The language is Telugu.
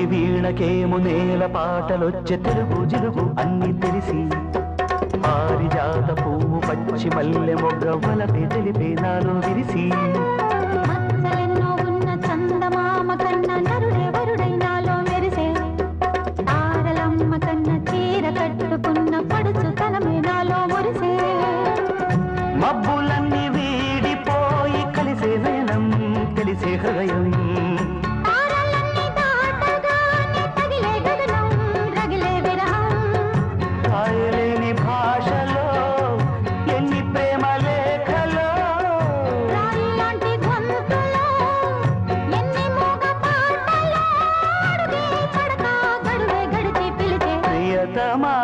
ఈ వీణకేము నేల పాటలొచ్చే తెలుగు జిలుగు అన్ని తెలిసి. పారిజాత పువ్వు పచ్చి మల్లె మొగ్గ వలపే తెలిపే నాలో విరిసి. కట్టుకున్న పడుచు నాలో మురిసే. మబ్బులన్నీ பிரதமா